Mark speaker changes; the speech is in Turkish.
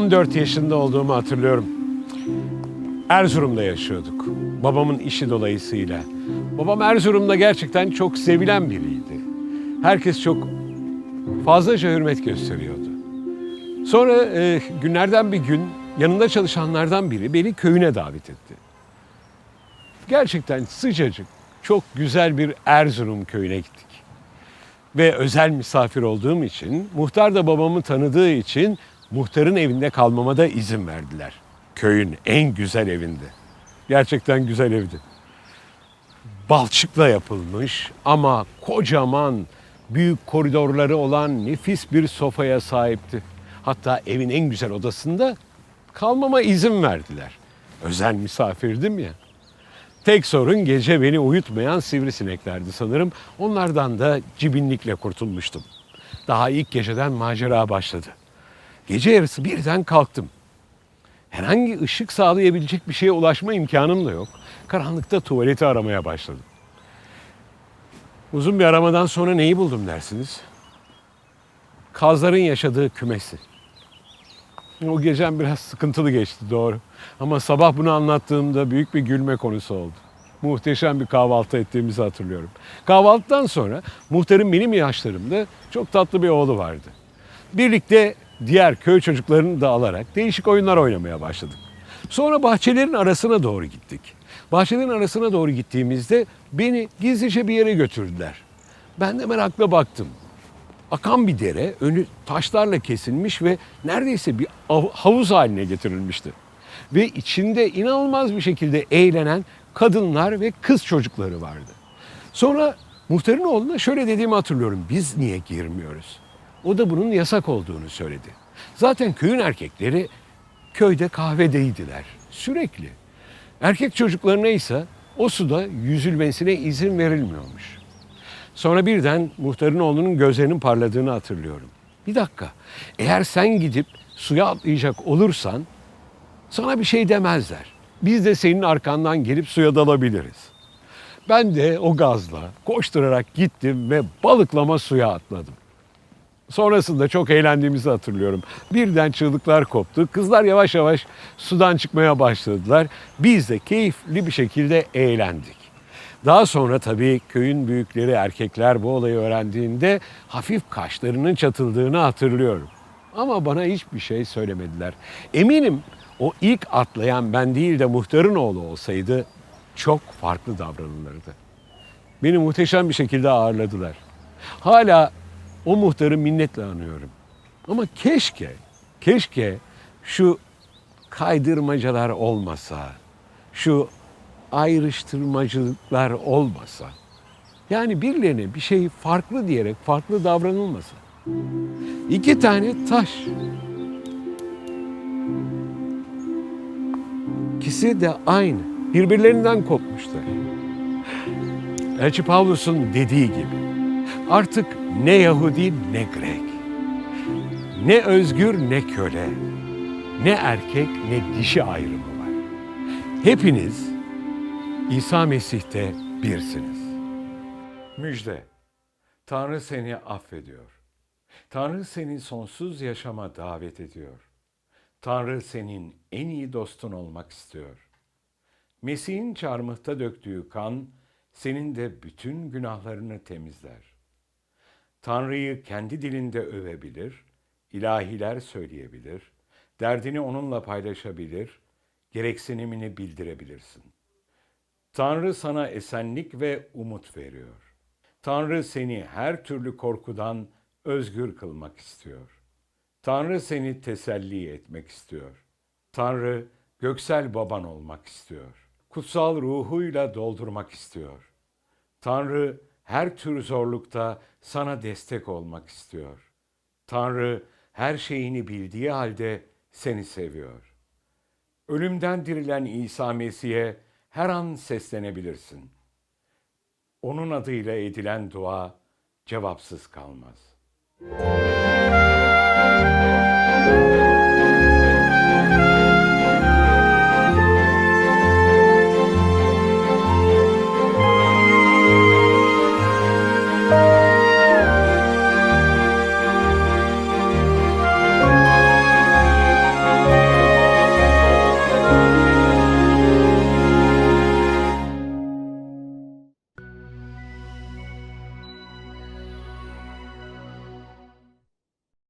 Speaker 1: 14 yaşında olduğumu hatırlıyorum. Erzurum'da yaşıyorduk. Babamın işi dolayısıyla. Babam Erzurum'da gerçekten çok sevilen biriydi. Herkes çok fazlaca hürmet gösteriyordu. Sonra e, günlerden bir gün yanında çalışanlardan biri beni köyüne davet etti. Gerçekten sıcacık, çok güzel bir Erzurum köyüne gittik. Ve özel misafir olduğum için, muhtar da babamı tanıdığı için muhtarın evinde kalmama da izin verdiler. Köyün en güzel evinde. Gerçekten güzel evdi. Balçıkla yapılmış ama kocaman büyük koridorları olan nefis bir sofaya sahipti. Hatta evin en güzel odasında kalmama izin verdiler. Özel misafirdim ya. Tek sorun gece beni uyutmayan sivrisineklerdi sanırım. Onlardan da cibinlikle kurtulmuştum. Daha ilk geceden macera başladı. Gece yarısı birden kalktım. Herhangi ışık sağlayabilecek bir şeye ulaşma imkanım da yok. Karanlıkta tuvaleti aramaya başladım. Uzun bir aramadan sonra neyi buldum dersiniz? Kazların yaşadığı kümesi. O gecem biraz sıkıntılı geçti doğru. Ama sabah bunu anlattığımda büyük bir gülme konusu oldu. Muhteşem bir kahvaltı ettiğimizi hatırlıyorum. Kahvaltıdan sonra muhtarın benim yaşlarımda çok tatlı bir oğlu vardı. Birlikte diğer köy çocuklarını da alarak değişik oyunlar oynamaya başladık. Sonra bahçelerin arasına doğru gittik. Bahçelerin arasına doğru gittiğimizde beni gizlice bir yere götürdüler. Ben de merakla baktım akan bir dere, önü taşlarla kesilmiş ve neredeyse bir av- havuz haline getirilmişti. Ve içinde inanılmaz bir şekilde eğlenen kadınlar ve kız çocukları vardı. Sonra muhtarın oğluna şöyle dediğimi hatırlıyorum. Biz niye girmiyoruz? O da bunun yasak olduğunu söyledi. Zaten köyün erkekleri köyde kahvedeydiler. Sürekli. Erkek çocuklarına ise o suda yüzülmesine izin verilmiyormuş. Sonra birden muhtarın oğlunun gözlerinin parladığını hatırlıyorum. Bir dakika, eğer sen gidip suya atlayacak olursan sana bir şey demezler. Biz de senin arkandan gelip suya dalabiliriz. Ben de o gazla koşturarak gittim ve balıklama suya atladım. Sonrasında çok eğlendiğimizi hatırlıyorum. Birden çığlıklar koptu. Kızlar yavaş yavaş sudan çıkmaya başladılar. Biz de keyifli bir şekilde eğlendik. Daha sonra tabii köyün büyükleri erkekler bu olayı öğrendiğinde hafif kaşlarının çatıldığını hatırlıyorum. Ama bana hiçbir şey söylemediler. Eminim o ilk atlayan ben değil de muhtarın oğlu olsaydı çok farklı davranılırdı. Beni muhteşem bir şekilde ağırladılar. Hala o muhtarı minnetle anıyorum. Ama keşke, keşke şu kaydırmacalar olmasa, şu ayrıştırmacılıklar olmasa, yani birilerine bir şey farklı diyerek farklı davranılmasa. İki tane taş. İkisi de aynı. Birbirlerinden kopmuşlar. Elçi Pavlus'un dediği gibi artık ne Yahudi ne Grek, ne özgür ne köle, ne erkek ne dişi ayrımı var. Hepiniz İsa Mesih'te birsiniz. Müjde. Tanrı seni affediyor. Tanrı seni sonsuz yaşama davet ediyor. Tanrı senin en iyi dostun olmak istiyor. Mesih'in çarmıhta döktüğü kan senin de bütün günahlarını temizler. Tanrı'yı kendi dilinde övebilir, ilahiler söyleyebilir, derdini onunla paylaşabilir, gereksinimini bildirebilirsin. Tanrı sana esenlik ve umut veriyor. Tanrı seni her türlü korkudan özgür kılmak istiyor. Tanrı seni teselli etmek istiyor. Tanrı göksel baban olmak istiyor. Kutsal ruhuyla doldurmak istiyor. Tanrı her tür zorlukta sana destek olmak istiyor. Tanrı her şeyini bildiği halde seni seviyor. Ölümden dirilen İsa Mesih'e her an seslenebilirsin. Onun adıyla edilen dua cevapsız kalmaz.